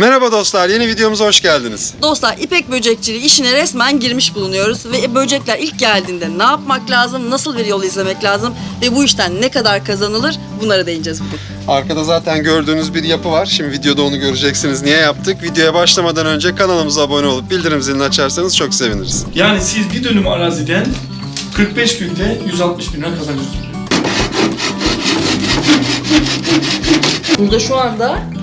Merhaba dostlar, yeni videomuza hoş geldiniz. Dostlar ipek böcekçiliği işine resmen girmiş bulunuyoruz ve böcekler ilk geldiğinde ne yapmak lazım, nasıl bir yol izlemek lazım ve bu işten ne kadar kazanılır bunlara değineceğiz bugün. Arkada zaten gördüğünüz bir yapı var. Şimdi videoda onu göreceksiniz. Niye yaptık? Videoya başlamadan önce kanalımıza abone olup bildirim zilini açarsanız çok seviniriz. Yani siz bir dönüm araziden 45 günde 160 bin lira kazanıyorsunuz. Burada şu anda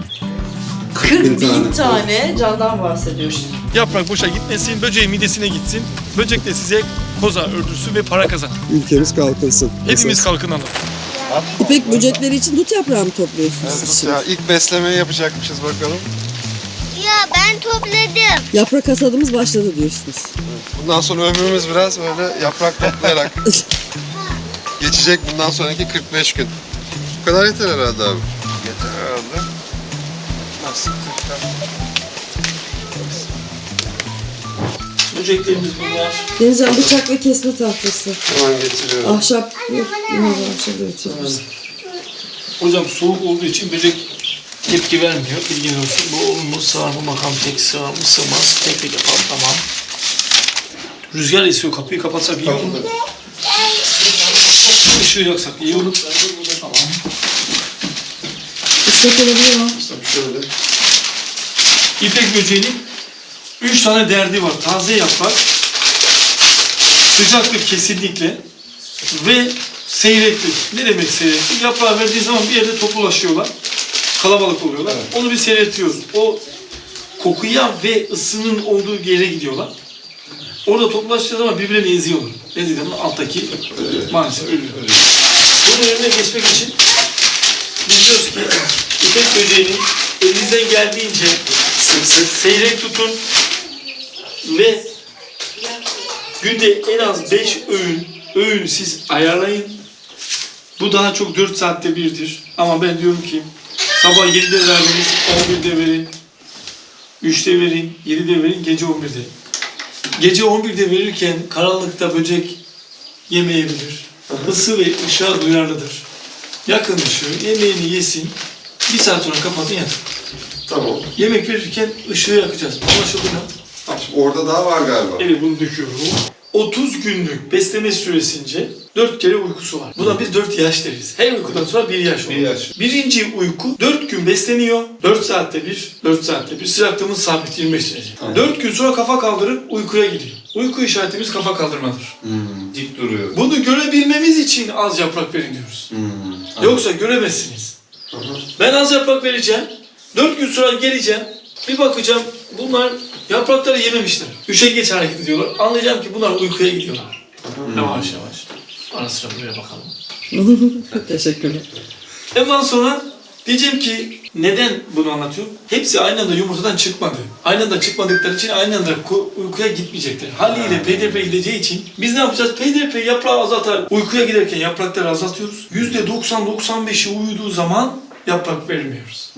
40 bin bin tane. tane candan bahsediyoruz. Yaprak boşa gitmesin, böceğin midesine gitsin. Böcek de size koza ördürsün ve para kazan. Ülkemiz kalkınsın. Hepimiz kalkınalım. İpek böcekleri için dut yaprağı mı topluyorsunuz Evet, ya ilk beslemeyi yapacakmışız bakalım. Ya ben topladım. Yaprak hasadımız başladı diyorsunuz. Bundan sonra ömrümüz biraz böyle yaprak toplayarak geçecek bundan sonraki 45 gün. Bu kadar yeter herhalde abi. Yeter herhalde. Böceklerimiz bunlar. Denizcan bıçak ve kesme tahtası. Hemen getiriyorum. Ahşap yok. Yine ahşap üretiyoruz. Hocam soğuk olduğu için böcek tepki vermiyor. Bilginiz olsun. Bu olur mu, sığar mı, makam tek sığar mı, sığmaz. Tek tek yapalım, tamam. Rüzgar esiyor, kapıyı kapatsak iyi olur. Işığı yaksak iyi olur. Olabilir mi? Tabii şöyle. İpek böceğinin 3 tane derdi var. Taze yaprak, sıcaklık kesinlikle ve seyreklik. Ne demek seyreklik? Yaprağı verdiği zaman bir yerde toplulaşıyorlar. Kalabalık oluyorlar. Onu bir seyretiyoruz. O kokuya ve ısının olduğu yere gidiyorlar. Orada toplaştığı zaman birbirlerini eziyorlar. Ezdiği zaman alttaki maalesef ölüyor. Bunun önüne geçmek için biz diyoruz ki ipek böceğinin elinizden geldiğince seyrek tutun ve günde en az 5 öğün öğünü siz ayarlayın. Bu daha çok 4 saatte birdir. Ama ben diyorum ki sabah 7'de verdiniz, 11'de verin, 3'te verin, 7'de verin, gece 11'de. Gece 11'de verirken karanlıkta böcek yemeyebilir. Isı ve ışığa duyarlıdır. Yakın ışığı, yemeğini yesin, bir saat sonra kapatın yatın. Tamam. Yemek verirken ışığı yakacağız. Anlaşıldı mı? Orada daha var galiba. Evet bunu döküyorum. 30 günlük besleme süresince 4 kere uykusu var. Buna biz 4 yaş deriz. Her uykudan sonra 1 yaş olur. yaş. Birinci uyku 4 gün besleniyor. 4 saatte bir, 4 saatte bir. Sıcaklığımız sabit 25 derece. 4 gün sonra kafa kaldırıp uykuya gidiyor. Uyku işaretimiz kafa kaldırmadır. dik duruyor. Bunu görebilmemiz için az yaprak verin diyoruz. Yoksa göremezsiniz. Ben az yaprak vereceğim. 4 gün sonra geleceğim. Bir bakacağım bunlar yaprakları yememişler. Üşengeç hareket ediyorlar. Anlayacağım ki bunlar uykuya gidiyorlar. Yavaş yavaş. Ara sıra buraya bakalım. Teşekkürler. Ondan sonra diyeceğim ki neden bunu anlatıyorum? Hepsi aynı anda yumurtadan çıkmadı. Aynı anda çıkmadıkları için aynı anda ku- uykuya gitmeyecekler. Haliyle peyderpey gideceği için biz ne yapacağız? Peyderpey yaprağı azaltar. Uykuya giderken yaprakları azaltıyoruz. %90-95'i uyuduğu zaman yaprak vermiyoruz.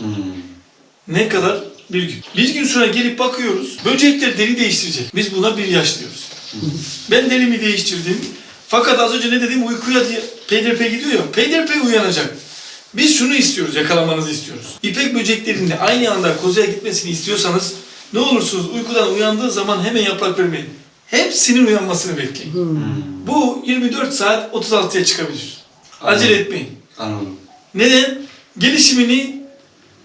Ne kadar? Bir gün. Bir gün sonra gelip bakıyoruz. Böcekler deri değiştirecek. Biz buna bir yaş diyoruz. ben derimi değiştirdim. Fakat az önce ne dedim? Uykuya diye peyderpey gidiyor ya. Peyderpey uyanacak. Biz şunu istiyoruz, yakalamanızı istiyoruz. İpek böceklerinin de aynı anda kozaya gitmesini istiyorsanız ne olursunuz uykudan uyandığı zaman hemen yaprak vermeyin. Hepsinin uyanmasını bekleyin. Bu 24 saat 36'ya çıkabilir. Acele etmeyin. Anladım. Neden? Gelişimini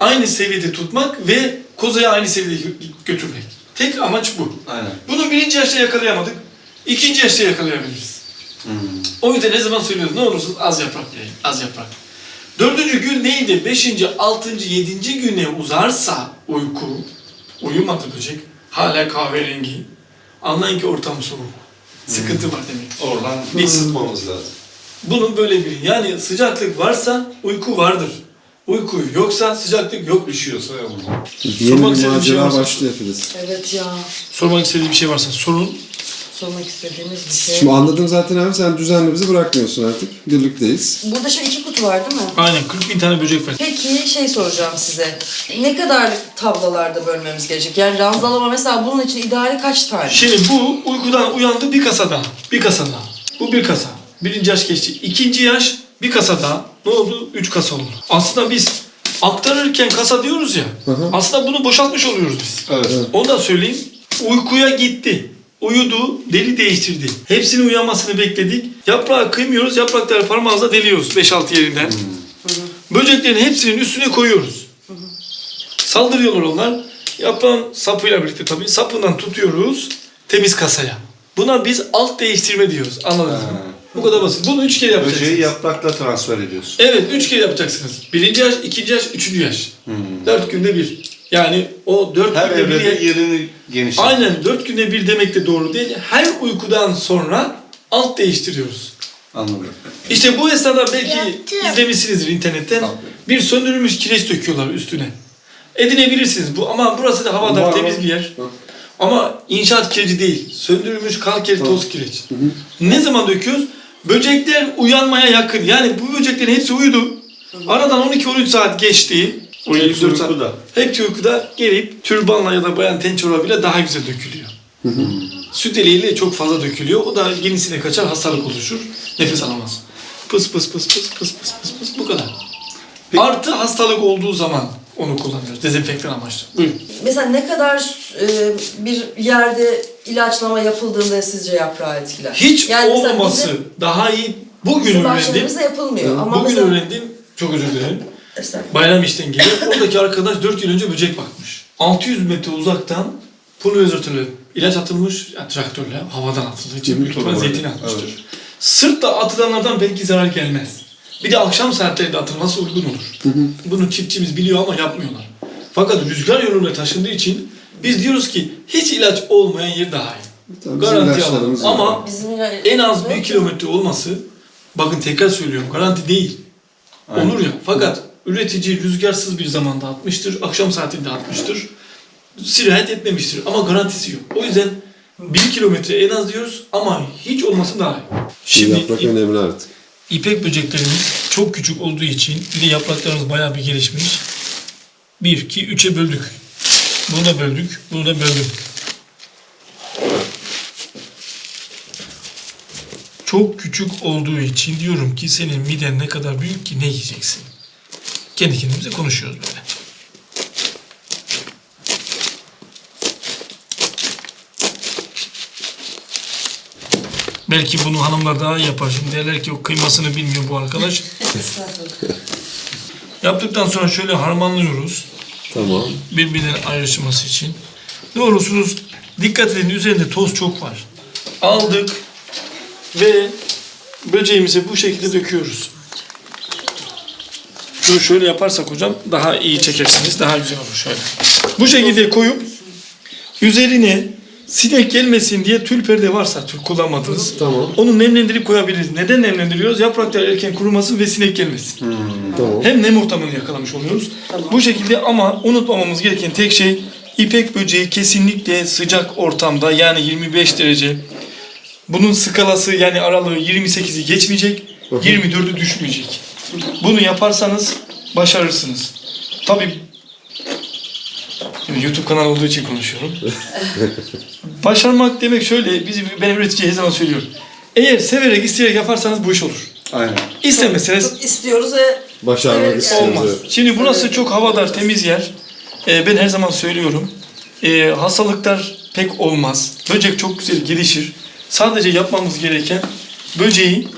aynı seviyede tutmak ve kozaya aynı seviyede gö- götürmek. Tek amaç bu. Aynen. Bunu birinci yaşta yakalayamadık. ikinci yaşta yakalayabiliriz. Hmm. O yüzden ne zaman söylüyoruz? Ne olursunuz az yaprak verin. Az yaprak. Dördüncü gün neydi? Beşinci, altıncı, yedinci güne uzarsa uyku, uyumadı böcek, hala kahverengi. Anlayın ki ortam soğuk. Sıkıntı var demek. Oradan Biz- ısıtmamız lazım. Bunun böyle bir yani sıcaklık varsa uyku vardır. Uyku yoksa sıcaklık yok düşüyorsa yok. Yeni bir bir şey macera başlıyor Filiz. Evet ya. Sormak istediği bir şey varsa sorun. Sormak istediğiniz bir şey. Şimdi anladım zaten abi sen düzenli bizi bırakmıyorsun artık. Birlikteyiz. Burada şimdi iki kutu var değil mi? Aynen 40 bin tane böcek var. Peki şey soracağım size. Ne kadarlık tablalarda bölmemiz gerekecek? Yani ranzalama mesela bunun için ideali kaç tane? Şimdi bu uykudan uyandı bir kasa daha. Bir kasa daha. Bu bir kasa. Birinci yaş geçti. İkinci yaş bir kasa daha. Ne oldu? Üç kasa oldu. Aslında biz Aktarırken kasa diyoruz ya. Aslında bunu boşaltmış oluyoruz biz. Evet. Onu da söyleyeyim. Uykuya gitti. Uyudu, deli değiştirdi. Hepsinin uyanmasını bekledik. Yaprağı kıymıyoruz, yaprakları parmağımızla deliyoruz 5-6 yerinden. Böceklerin hepsinin üstüne koyuyoruz. Saldırıyorlar onlar. Yaprağın sapıyla birlikte tabii sapından tutuyoruz temiz kasaya. Buna biz alt değiştirme diyoruz. Anladınız mı? Bu kadar basit. Bunu üç kere yapacaksınız. Böceği yaprakla transfer ediyorsun. Evet, üç kere yapacaksınız. Birinci yaş, ikinci yaş, üçüncü yaş. Dört günde bir. Yani o dört Her günde bir... evrede yerini genişlet. Aynen dört günde bir demek de doğru değil. Her uykudan sonra alt değiştiriyoruz. Anladım. İşte bu esnada belki Yaptım. izlemişsinizdir internetten. Tabii. Bir söndürülmüş kireç döküyorlar üstüne. Edinebilirsiniz bu ama burası da havadar Var, temiz bir yer. Ama inşaat kireci değil. Söndürülmüş kalker toz kireç. Ne zaman döküyoruz? Böcekler uyanmaya yakın. Yani bu böceklerin hepsi uyudu. Aradan 12-13 saat geçti. O Hepsi 24 saat. uykuda. Hepsi uykuda gelip türbanla ya da bayan ten çorabıyla daha güzel dökülüyor. Süt eliyle çok fazla dökülüyor. O da yenisine kaçar hastalık oluşur. Nefes alamaz. Pıs pıs pıs pıs pıs pıs pıs pıs bu kadar. Artı hastalık olduğu zaman onu kullanıyoruz. Dezenfektan amaçlı. Buyurun. Mesela ne kadar e, bir yerde ilaçlama yapıldığında sizce yaprağı etkiler? Hiç Yani olmaması bizim- daha iyi. Bugün öğrendim. yapılmıyor. Ama Bugün mesela... öğrendim. Çok özür dilerim. Estağfurullah. Bayram işten geliyor. Oradaki arkadaş 4 yıl önce böcek bakmış. 600 metre uzaktan pulverizatörle ilaç atılmış. Yani traktörle havadan atıldığı için büyük ihtimalle Torbayla, zeytin atmıştır. evet. Sırtla atılanlardan belki zarar gelmez. Bir de akşam saatlerinde atılması uygun olur. Bunu çiftçimiz biliyor ama yapmıyorlar. Fakat rüzgar yoluyla taşındığı için biz diyoruz ki hiç ilaç olmayan yer daha iyi. Tabii Garanti alalım. Ama Bizim ila- en az bir kilometre olması, bakın tekrar söylüyorum garanti değil. Olur ya. Fakat üretici rüzgarsız bir zamanda atmıştır, akşam saatinde atmıştır. Sirayet etmemiştir ama garantisi yok. O yüzden bir kilometre en az diyoruz ama hiç olmasın daha iyi. Şimdi Şimdi yaprak ip- önemli artık. ipek böceklerimiz çok küçük olduğu için bir de yapraklarımız bayağı bir gelişmiş. 1, 2, 3'e böldük. Bunu da böldük, bunu da böldük. Çok küçük olduğu için diyorum ki senin miden ne kadar büyük ki ne yiyeceksin? Kendi kendimize konuşuyoruz böyle. Belki bunu hanımlar daha yapar. Şimdi derler ki o kıymasını bilmiyor bu arkadaş. Yaptıktan sonra şöyle harmanlıyoruz. Tamam. birbirinden ayrışması için. Doğrusunuz dikkat edin üzerinde toz çok var. Aldık ve böceğimizi bu şekilde döküyoruz. Şunu şöyle yaparsak hocam daha iyi çekersiniz. Daha güzel olur şöyle. Bu şekilde koyup üzerine sinek gelmesin diye tül perde varsa tül kullanmadınız. Tamam. Onu nemlendirip koyabiliriz. Neden nemlendiriyoruz? Yapraklar erken kurumasın ve sinek gelmesin. Tamam. Hem nem ortamını yakalamış oluyoruz. Bu şekilde ama unutmamamız gereken tek şey ipek böceği kesinlikle sıcak ortamda yani 25 derece. Bunun skalası yani aralığı 28'i geçmeyecek, 24'ü düşmeyecek. Bunu yaparsanız başarırsınız. Tabii Şimdi YouTube kanalı olduğu için konuşuyorum. Başarmak demek şöyle, bizim ben üreticiye her zaman söylüyorum. Eğer severek, isteyerek yaparsanız bu iş olur. Aynen. İstemeseniz Çok istiyoruz ve Başarmak Evet, istiyoruz. Olmaz. evet. Şimdi burası çok havadar, temiz yer. Ee, ben her zaman söylüyorum. Ee, hastalıklar pek olmaz. Böcek çok güzel gelişir. Sadece yapmamız gereken böceği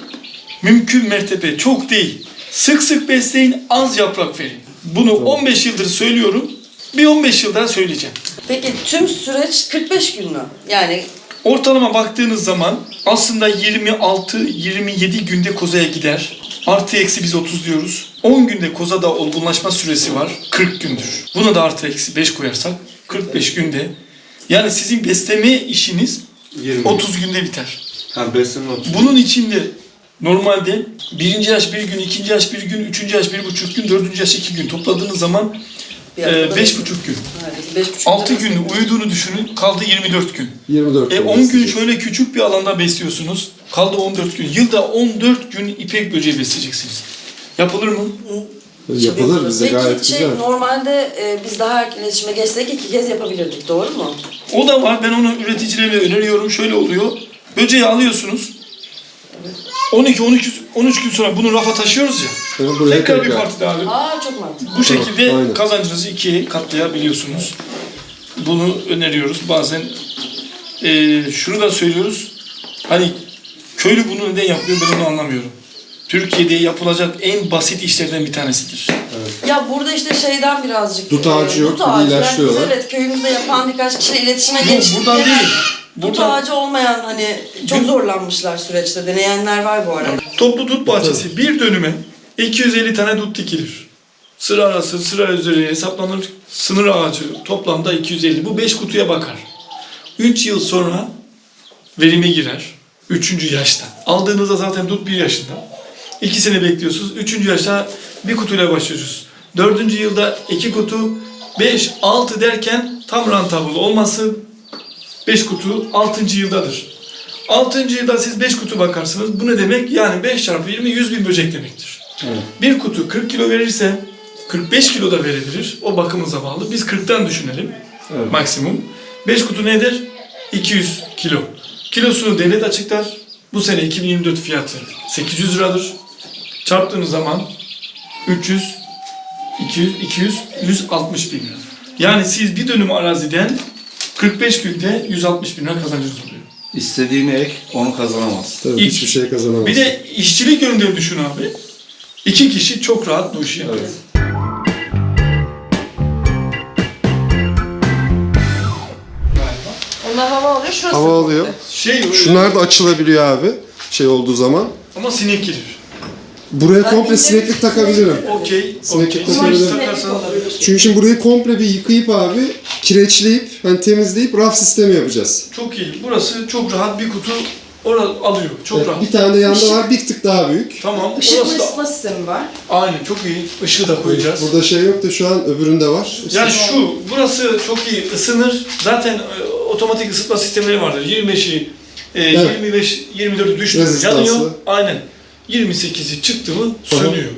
mümkün mertebe çok değil. Sık sık besleyin, az yaprak verin. Bunu 15 yıldır söylüyorum. Bir 15 yıl daha söyleyeceğim. peki tüm süreç 45 gün mü? Yani Ortalama baktığınız zaman aslında 26-27 günde kozaya gider. Artı eksi biz 30 diyoruz. 10 günde kozada olgunlaşma süresi var. 40 gündür. Buna da artı eksi 5 koyarsak 45 günde. Yani sizin besleme işiniz 20. 30 günde biter. Ha, besleme 30. Bunun içinde normalde birinci yaş bir gün, ikinci yaş bir gün, üçüncü yaş bir buçuk gün, dördüncü yaş iki gün topladığınız zaman e, beş buçuk gün. Evet, beş buçuk 6 gün. uyuduğunu düşünün kaldı 24 gün. 24 E gün 10 gün şöyle küçük bir alanda besliyorsunuz. Kaldı 14 gün. Yılda 14 gün ipek böceği besleyeceksiniz. Yapılır mı? Yapılır bize Peki gayet şey, güzel. normalde e, biz daha erken iletişime geçsek iki kez yapabilirdik doğru mu? O da var. Ben onu üreticilerime öneriyorum. Şöyle oluyor. Böceği alıyorsunuz. 12 12 13 gün sonra bunu rafa taşıyoruz ya. Bunu buraya Tekrar bir tekrar. parti daha alıp Aa çok mantıklı. bu şekilde aynen. kazancınızı ikiye katlayabiliyorsunuz. Bunu öneriyoruz. Bazen eee, şunu da söylüyoruz. Hani köylü bunu neden yapıyor ben onu anlamıyorum. Türkiye'de yapılacak en basit işlerden bir tanesidir. Ya burada işte şeyden birazcık... Dut ağacı e, yok, dut bir ağacı. ilaçlıyorlar. Yani biz evet köyümüzde yapan birkaç kişiyle iletişime Yok geçtik. buradan değil. Dut Buradan ağacı olmayan hani çok zorlanmışlar süreçte. Deneyenler var bu arada. toplu dut bahçesi bir dönüme 250 tane dut dikilir. Sıra arası, sıra üzeri hesaplanır. Sınır ağacı toplamda 250. Bu 5 kutuya bakar. 3 yıl sonra verime girer. 3. yaşta. Aldığınızda zaten dut 1 yaşında. 2 sene bekliyorsunuz. 3. yaşta bir kutuyla başlıyorsunuz. 4. yılda 2 kutu, 5, 6 derken tam rantabıl olması 5 kutu 6. yıldadır. 6. yılda siz 5 kutu bakarsınız. Bu ne demek? Yani 5 çarpı 20 100 bin böcek demektir. Bir kutu 40 kilo verirse 45 kilo da verebilir. O bakımıza bağlı. Biz 40'tan düşünelim Evet. maksimum. 5 kutu nedir? 200 kilo. Kilosunu devlet açıklar. Bu sene 2024 fiyatı 800 liradır. Çarptığınız zaman 300, 200, 200, 160 bin lira. Yani siz bir dönüm araziden 45 günde 160 bin lira kazancınız oluyor. İstediğini ek, onu kazanamaz. Tabii İlk- hiçbir şey kazanamaz. Bir de işçilik yönünden düşün abi. İki kişi çok rahat bu işi yapıyor. Evet. Galiba. Onlar hava alıyor. Şurası Hava alıyor. Şey, Şunlar da açılabiliyor abi. Şey olduğu zaman. ama sinek girir. Buraya Ben komple sineklik takabilirim. Okey, Sineklik takabilirim. Çünkü şimdi burayı komple bir yıkayıp abi kireçleyip hani temizleyip raf sistemi yapacağız. çok iyi. Burası çok rahat bir kutu orada alıyor. Çok Evet, rahat. bir tane de yanda var bir tık daha büyük. Tamam. Işıklı Orası da ısıtma sistemi var. aynen çok iyi. Işığı da koyacağız. Burada şey yok da şu an öbüründe var. Yani şu, burası çok iyi ısınır. Zaten e, otomatik ısıtma sistemleri vardır. 25'i, e, Evet. 25, 24'ü düştü Rezistanslı. yanıyor. Aynen. 28'i çıktı mı sönüyor.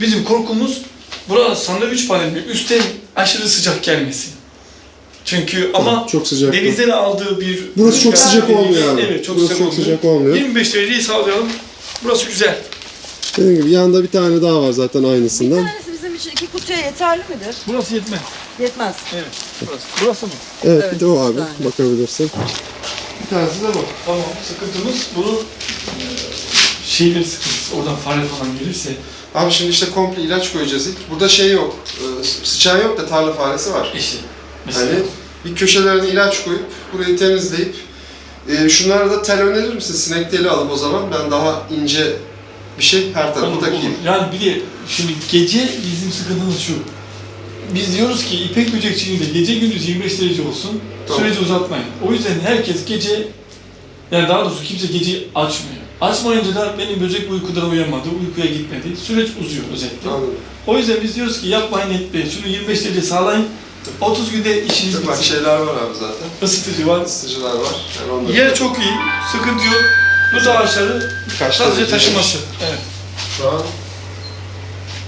Bizim korkumuz burası sandviç paneli mi? Üstten aşırı sıcak gelmesin. Çünkü ama çok sıcak. denizden aldığı bir... Burası çok rüzgar sıcak dediğimiz- olmuyor abi. Evet çok Burası sıcak çok olmuyor. sıcak olmuyor. 25 dereceyi sağlayalım. Burası güzel. Dediğim gibi yanda bir tane daha var zaten aynısından. tanesi bizim için iki kutuya yeterli midir? Burası yetmez. Yetmez. Evet. Burası. Burası mı? Evet, Evet, bir de o abi bir bakabilirsin. Bir tanesi de bu. Tamam. Sıkıntımız bunu e, şeyleri sıkıntısı. Oradan fare falan gelirse. Abi şimdi işte komple ilaç koyacağız ilk. Burada şey yok. e, Sıçan yok da tarla faresi var. İşte. Mesela. Hani bir köşelerine ilaç koyup burayı temizleyip e, şunlara da tel önerir misin? Sinek teli alıp o zaman ben daha ince bir şey her tarafı Olur, takayım. olur. Yani bir de şimdi gece bizim sıkıntımız şu. Biz diyoruz ki ipek böcekçiliğinde gece gündüz 25 derece olsun. Tamam. Süreci uzatmayın. O yüzden herkes gece yani daha doğrusu kimse gece açmıyor. Açmayınca da benim böcek uykudan uyanmadı, uykuya gitmedi. Süreç uzuyor özetle. Anladım. O yüzden biz diyoruz ki yapmayın etmeyin. Şunu 25 derece sağlayın. 30 günde işiniz Bak bitsin. şeyler var abi zaten. Isıtıcı var. Isıtıcılar var. Yani Yer çok iyi. Sıkıntı yok. Dut ağaçları Birkaç sadece taşıması. Evet. Şu an,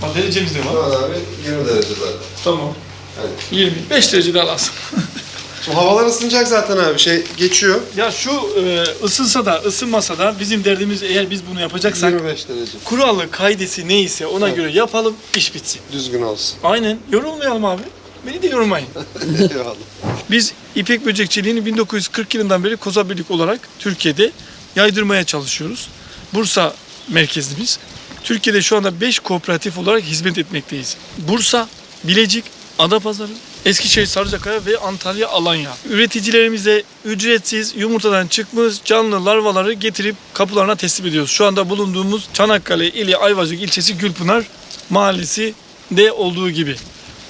Bak derecemiz de var. şu an abi 20 derece zaten. Tamam. Yani. 25 derece daha lazım. Şimdi havalar ısınacak zaten abi. Şey geçiyor. ya şu e, ısınsa da ısınmasa da bizim derdimiz eğer biz bunu yapacaksak 25 derece. kuralı kaidesi neyse ona Evet. göre yapalım iş bitsin. Düzgün olsun. Aynen. Yorulmayalım abi. Beni de yormayın. Eyvallah. Biz ipek böcekçiliğini 1940 yılından beri Koza Birlik olarak Türkiye'de yaydırmaya çalışıyoruz. Bursa merkezimiz. Türkiye'de şu anda 5 kooperatif olarak hizmet etmekteyiz. Bursa, Bilecik, Adapazarı, Eskişehir, Sarıcakaya ve Antalya, Alanya. Üreticilerimize ücretsiz yumurtadan çıkmış canlı larvaları getirip kapılarına teslim ediyoruz. Şu anda bulunduğumuz Çanakkale ili Ayvacık ilçesi Gülpınar mahallesi de olduğu gibi.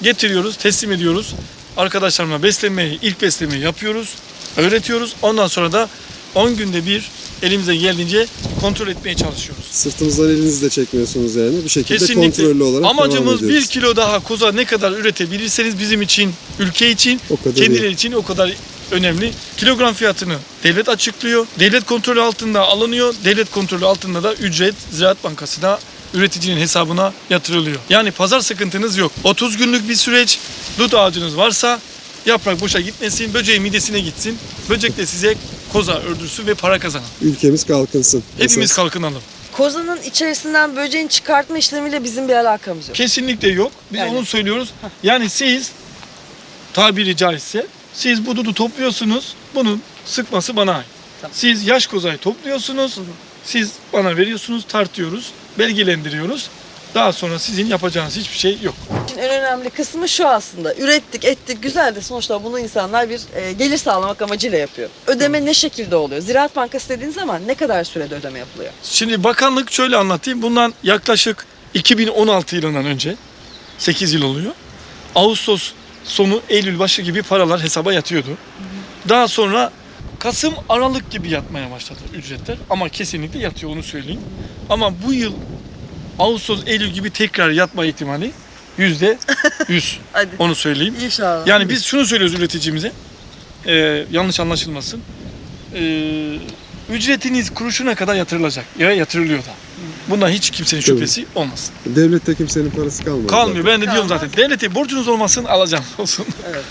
Getiriyoruz, teslim ediyoruz. Arkadaşlarıma beslemeyi, ilk beslemeyi yapıyoruz, öğretiyoruz. Ondan sonra da 10 günde bir elimize geldiğince kontrol etmeye çalışıyoruz. Sırtımızdan elinizi de çekmiyorsunuz yani. Bir şekilde Kesinlikle. kontrollü olarak devam Amacımız bir ediyoruz. kilo daha koza ne kadar üretebilirseniz bizim için, ülke için, kendileri iyi. için o kadar önemli. Kilogram fiyatını devlet açıklıyor. Devlet kontrolü altında alınıyor. Devlet kontrolü altında da ücret Ziraat Bankası'na üreticinin hesabına yatırılıyor. Yani pazar sıkıntınız yok. 30 günlük bir süreç. Dut ağacınız varsa yaprak boşa gitmesin, böceğin midesine gitsin. Böcek de size koza ördürsün ve para kazanın. Ülkemiz kalkınsın. Hepimiz Esas. kalkınalım. kozanın içerisinden böceğin çıkartma işlemiyle bizim bir alakamız yok. Kesinlikle yok. Biz Yani. onu söylüyoruz. Yani siz tabiri caizse siz bu dudu topluyorsunuz. Bunun sıkması bana ait. Tamam. Siz yaş kozayı topluyorsunuz. Siz bana veriyorsunuz, tartıyoruz, belgelendiriyoruz. Daha sonra sizin yapacağınız hiçbir şey yok. En önemli kısmı şu aslında. Ürettik, ettik, güzel de sonuçta bunu insanlar bir e, gelir sağlamak amacıyla yapıyor. Ödeme ne şekilde oluyor? Ziraat Bankası dediğin zaman ne kadar sürede ödeme yapılıyor? Şimdi bakanlık şöyle anlatayım. Bundan yaklaşık 2016 yılından önce 8 yıl oluyor. Ağustos sonu Eylül başı gibi paralar hesaba yatıyordu. Daha sonra Kasım Aralık gibi yatmaya başladı ücretler ama kesinlikle yatıyor onu söyleyeyim. Ama bu yıl Ağustos Eylül gibi tekrar yatma ihtimali yüzde yüz Hadi. onu söyleyeyim. İnşallah. Yani biz şunu söylüyoruz üreticimize. Ee, yanlış anlaşılmasın. Ee, ücretiniz kuruşuna kadar yatırılacak. Ya yatırılıyor da. Bundan hiç kimsenin şüphesi olmasın. Devlette kimsenin parası kalmadı. Kalmıyor. Ben de diyorum zaten. Devlete borcunuz olmasın alacağım olsun. Evet.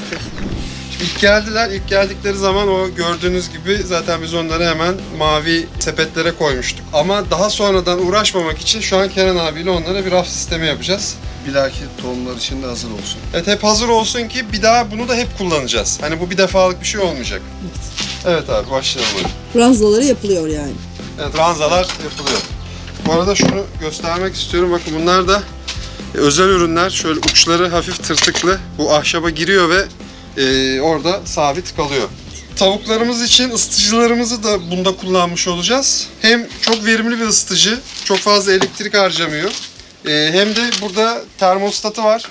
İlk geldiler. İlk geldikleri zaman o gördüğünüz gibi zaten biz onları hemen mavi sepetlere koymuştuk. Ama daha sonradan uğraşmamak için şu an Kenan abiyle onlara bir raf sistemi yapacağız. Bir dahaki tohumlar için de hazır olsun. Evet hep hazır olsun ki bir daha bunu da hep kullanacağız. Hani bu bir defalık bir şey olmayacak. Evet abi başlayalım hadi. Ranzaları yapılıyor yani. Evet ranzalar yapılıyor. Bu arada şunu göstermek istiyorum. Bakın bunlar da özel ürünler. Şöyle uçları hafif tırtıklı. Bu ahşaba giriyor ve e, orada sabit kalıyor. Tavuklarımız için ısıtıcılarımızı da bunda kullanmış olacağız. Hem çok verimli bir ısıtıcı, çok fazla elektrik harcamıyor. E, hem de burada termostatı var.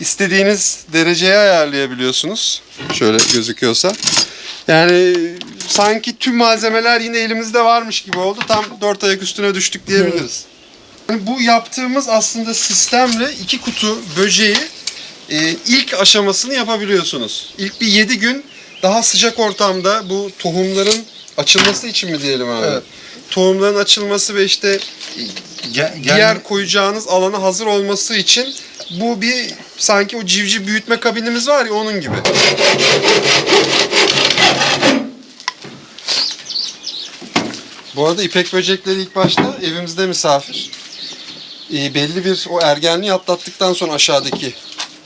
İstediğiniz dereceye ayarlayabiliyorsunuz. Şöyle gözüküyorsa. Yani sanki tüm malzemeler yine elimizde varmış gibi oldu. Tam dört ayak üstüne düştük diyebiliriz. Yani bu yaptığımız aslında sistemle iki kutu böceği e, ilk aşamasını yapabiliyorsunuz. İlk bir 7 gün daha sıcak ortamda bu tohumların açılması için mi diyelim abi? Evet. Tohumların açılması ve işte Gel, diğer koyacağınız alana hazır olması için bu bir sanki o civciv büyütme kabinimiz var ya onun gibi. Bu arada ipek böcekleri ilk başta evimizde misafir. Ee, belli bir o ergenliği atlattıktan sonra aşağıdaki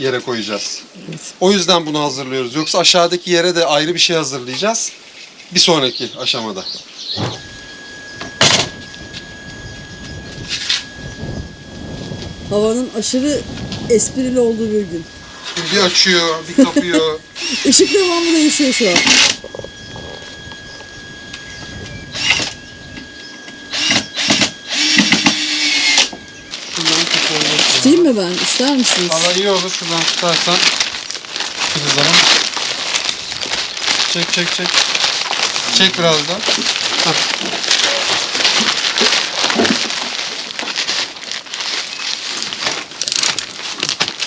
yere koyacağız. O yüzden bunu hazırlıyoruz. Yoksa aşağıdaki yere de ayrı bir şey hazırlayacağız. Bir sonraki aşamada. Havanın aşırı esprili olduğu bir gün. Bir açıyor, bir kapıyor. Işık devamlı değişiyor şu an. Şuradan mı ben? İster misiniz? Valla iyi olur şuradan tutarsan. Filizlerim. Çek çek çek. Çek biraz da. Hah.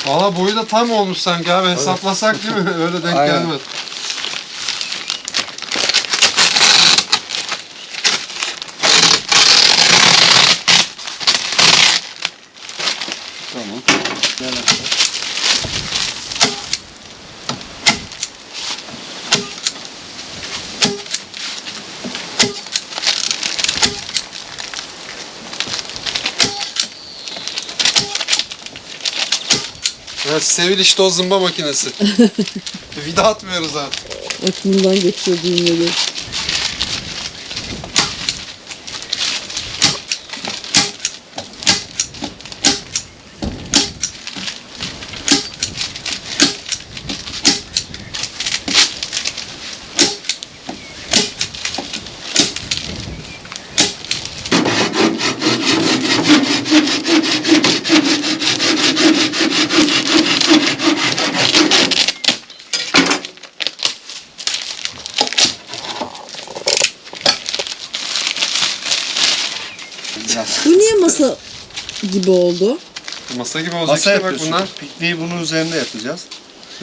Valla boyu da tam olmuş sanki abi. Hesaplasak değil mi? Öyle denk Aynen. gelmez. Tamam. Evet, Sevil işte o zımba makinesi. Vida atmıyoruz artık. Aklımdan geçiyor düğümleri. Bu niye masa gibi oldu? Masa gibi olacak Masa işte bak yapıyorsun. bunlar. Pikniği bunun üzerinde yapacağız.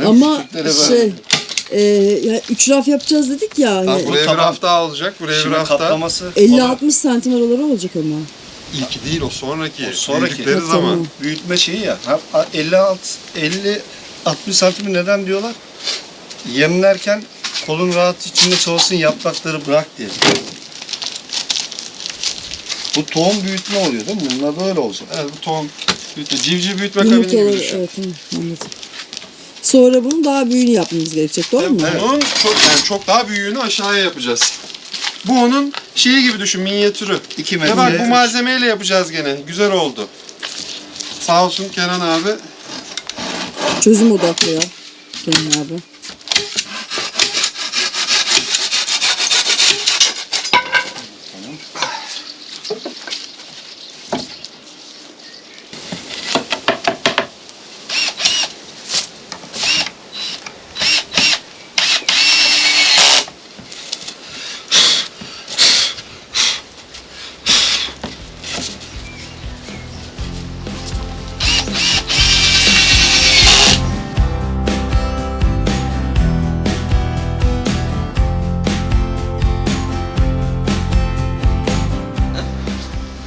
Ama Türklere böyle- şey, e, ya üç raf yapacağız dedik ya. Tamam, hani buraya bir tamam. raf daha olacak. Buraya bir Şimdi raf daha. kaplaması 50-60 santim araları olacak ama. İlki değil o sonraki. O sonraki. Büyüdükleri Ha, zaman. tamam. büyütme şeyi ya. Ha, 56 50 60 santimi neden diyorlar? Yemlerken kolun rahat içinde çalışsın yaprakları bırak diye. Bu tohum büyütme oluyor değil mi? Bunlar da öyle olacak. Evet bu tohum büyütme, civciv büyütme kabini gibi düşün. evet tamam anladım. Sonra bunun daha büyüğünü yapmamız gerekecek doğru mu? bunun çok, yani çok daha büyüğünü aşağıya yapacağız. Bu onun şeyi gibi düşün, minyatürü. İki Ve bak metre. bu malzemeyle yapacağız gene. Güzel oldu. Sağ olsun Kenan abi. Çözüm odaklı ya. Kenan abi.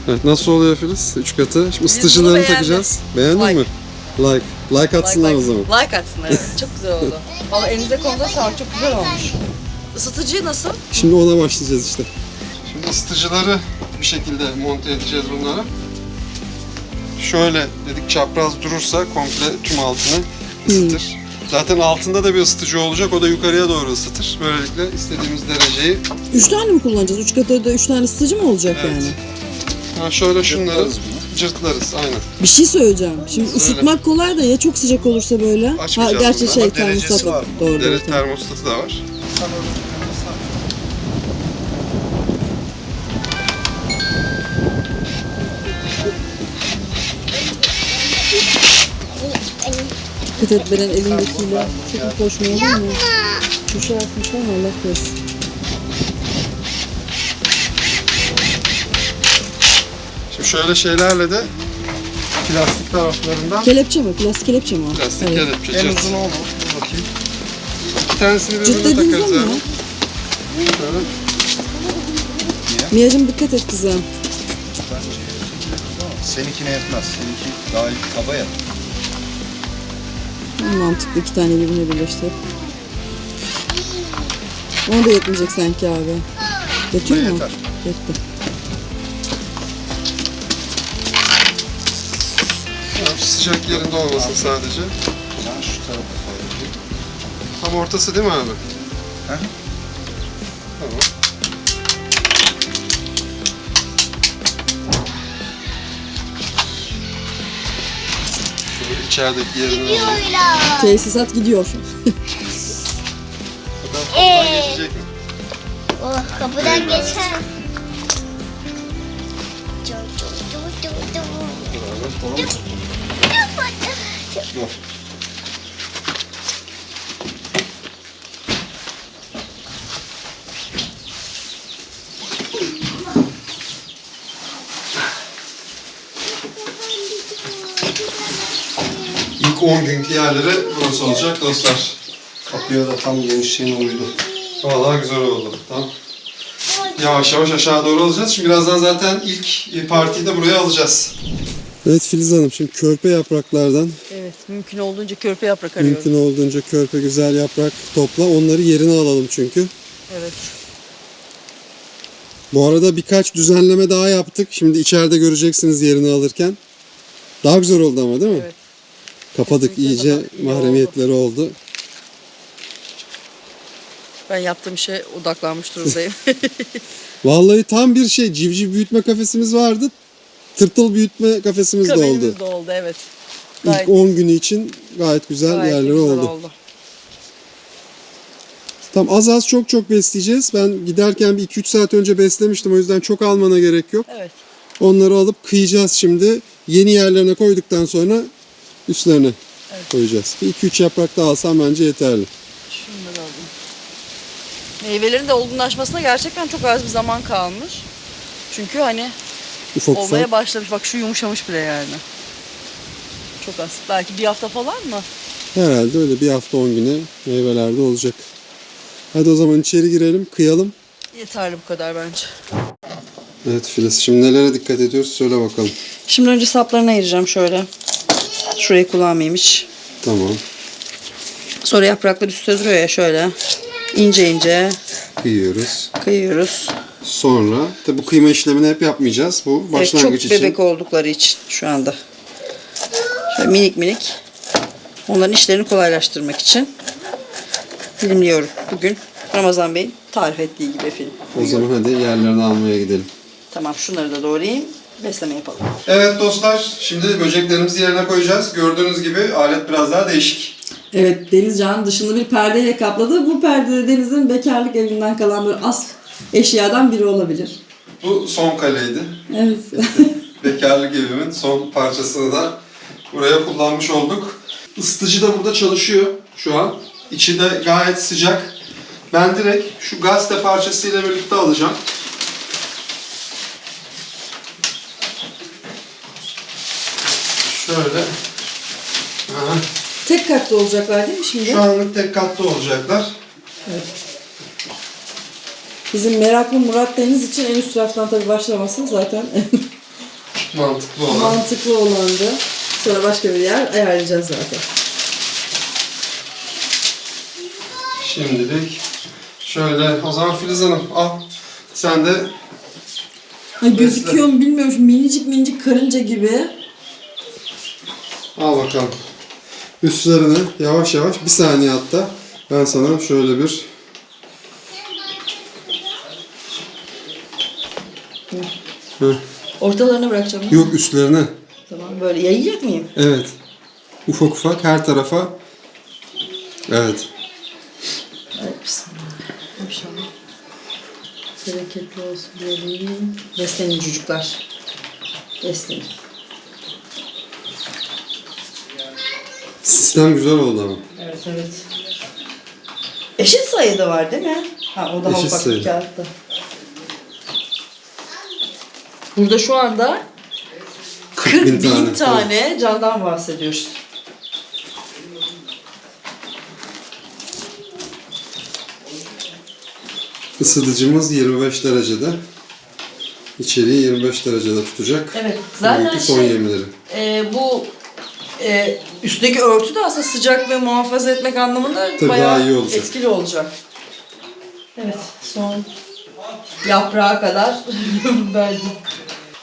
Evet, nasıl oluyor Filiz? Üç katı. Şimdi ısıtıcılarını takacağız. Beğendin Like. mi? Like. Like atsınlar o zaman. Like atsınlar evet. Çok güzel oldu. Valla elinize konuda sağlık. Çok güzel olmuş. Isıtıcı nasıl? Şimdi ona başlayacağız işte. Şimdi ısıtıcıları bir şekilde monte edeceğiz bunlara. Şöyle dedik çapraz durursa komple tüm altını ısıtır. Zaten altında da bir ısıtıcı olacak. O da yukarıya doğru ısıtır. Böylelikle istediğimiz dereceyi Üç tane mi kullanacağız? Üç katı da üç tane ısıtıcı mı olacak Evet. yani? Ha şöyle şunları Cırtlarız cırtlarız. Aynen. Bir şey söyleyeceğim. Şimdi ısıtmak kolay da ya çok sıcak olursa böyle. Ha, Açmayacağız gerçi bunu. şey Ama derecesi termostat var. Doğru doğru. Dere tamam. termostatı da var. Dikkat et Beren elindekiyle çok koşma olur mu? Düşersin sonra Allah korusun. Şöyle şeylerle de plastik taraflarından Kelepçe mi? Plastik kelepçe mi o? plastik Evet. kelepçe. En cırt. uzun o mu? Dur bakayım. İki tanesini Cırt birbirine dediğiniz takarız o mu? abi. Şöyle. Miyacım dikkat et kızım. Bence Seninkine yetmez. Seninki daha kaba ya. Mantıklı iki tane birbirine birleştirip. Ona da yetmeyecek sanki abi. Yetiyor mu? yeter. Yetti. Sıcak yerinde olmasın sadece. Ben şu tarafa koyayım. Tam ortası değil mi abi? Hı. Tamam. Şöyle içerideki yerini alalım. Tesisat gidiyor. Bakalım kapıdan Ee. geçecek mi? Oh kapıdan geçer. Dur, dur, dur, dur, dur. Beraber, tamam mı? Dur. İlk 10 günkü yerleri burası olacak dostlar. Kapıya da tam genişliğine uydu. Vallahi güzel oldu. Tamam. Yavaş yavaş aşağı doğru alacağız. Şimdi birazdan zaten ilk e, partiyi de buraya alacağız. Evet Filiz Hanım şimdi körpe yapraklardan Evet. Mümkün olduğunca körpe yaprak arıyorum. mümkün olduğunca körpe güzel yaprak topla. Onları yerine alalım çünkü. Evet. Bu arada birkaç düzenleme daha yaptık. Şimdi içeride göreceksiniz yerini alırken. Daha güzel oldu ama değil mi? Evet. Kapadık Kesinlikle iyice iyi mahremiyetleri oldu. Ben yaptığım şeye odaklanmış durumdayım. Vallahi tam bir şey civciv büyütme kafesimiz vardı. Tırtıl büyütme kafesimiz de oldu. Kabinimiz de oldu evet. İlk Gayet, 10 günü için gayet güzel gayet yerleri güzel oldu. oldu. Tam az az çok çok besleyeceğiz. Ben giderken bir 2-3 saat önce beslemiştim. O yüzden çok almana gerek yok. Evet. Onları alıp kıyacağız şimdi. Yeni yerlerine koyduktan sonra üstlerine Evet. koyacağız. Bir 2-3 yaprak daha alsam bence yeterli. Şunları alayım. Meyvelerin de olgunlaşmasına gerçekten çok az bir zaman kalmış. Çünkü hani Ufak olmaya ufak. başlamış. Bak şu yumuşamış bile yani. Çok az. Belki bir hafta falan mı? Herhalde öyle bir hafta 10 güne meyvelerde olacak. Hadi o zaman içeri girelim, kıyalım. Yeterli bu kadar bence. Evet Filiz, şimdi nelere dikkat ediyoruz söyle bakalım. Şimdi önce saplarını ayıracağım şöyle. Şurayı kullanmayayım hiç. Tamam. Sonra yapraklar üstte duruyor ya şöyle. İnce ince Kıyıyoruz. kıyıyoruz. Sonra tabi bu kıyma işlemini hep yapmayacağız. Bu Evet, başlangıç çok için. bebek oldukları için şu anda. Şöyle minik minik. Onların işlerini kolaylaştırmak için dilimliyorum bugün. Ramazan Bey'in tarif ettiği gibi efendim. O zaman hadi yerlerini almaya gidelim. Tamam şunları da doğrayayım. Besleme yapalım. Evet dostlar şimdi böceklerimizi yerine koyacağız. Gördüğünüz gibi alet biraz daha değişik. Evet Denizcan dışını bir perdeyle kapladı. Bu perde Deniz'in bekarlık evinden kalan bir as eşyadan biri olabilir. Bu son kaleydi. Evet. Bekarlık evimin son parçasını da buraya kullanmış olduk. Isıtıcı da burada çalışıyor şu an. İçi de gayet sıcak. Ben direkt şu gazete parçasıyla birlikte alacağım. Şöyle. Aha. Tek katlı olacaklar değil mi şimdi? Şu anlık tek katlı olacaklar. Bizim meraklı Murat Deniz için en üst raftan tabii başlaması zaten Mantıklı olan. mantıklı olandı. Sonra başka bir yer ayarlayacağız zaten. Şimdilik şöyle o zaman Filiz Hanım al. Sen de Ha, gözüküyor mu bilmiyorum. Şu minicik minicik karınca gibi. al bakalım. Üstlerini yavaş yavaş bir saniye hatta ben sana şöyle bir Hı. Ortalarına bırakacağım. Yok üstlerine. Tamam böyle yayacak mıyım? Evet. Ufak ufak her tarafa. Evet. Evet bismillah. İnşallah. Bereketli olsun diyelim. Beslenin çocuklar. Beslenin. Sistem güzel oldu ama. Evet evet. Eşit sayıda var değil mi? Ha o daha Eşit ufak sayıda. kağıtta. Burada şu anda 40 bin, tane. tane. candan bahsediyoruz. Isıtıcımız 25 derecede. İçeriği 25 derecede tutacak. Evet, zaten Bugünkü son şey- yemleri. Ee, bu e, üstteki örtü de aslında sıcak ve muhafaza etmek anlamında Tabii bayağı daha iyi olacak. etkili olacak. Evet, son yaprağa kadar verdim.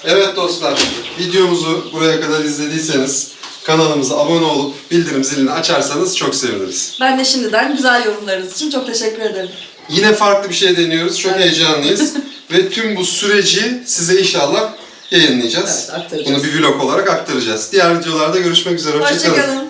Evet dostlar, videomuzu buraya kadar izlediyseniz kanalımıza abone olup bildirim zilini açarsanız çok seviniriz. Ben de şimdiden güzel yorumlarınız için çok teşekkür ederim. Yine farklı bir şey deniyoruz. Çok heyecanlıyız. Ve tüm bu süreci size inşallah yayınlayacağız. Evet, aktaracağız. Bunu bir vlog olarak aktaracağız. Diğer videolarda görüşmek üzere. Hoşçakalın. Hoşçakalın.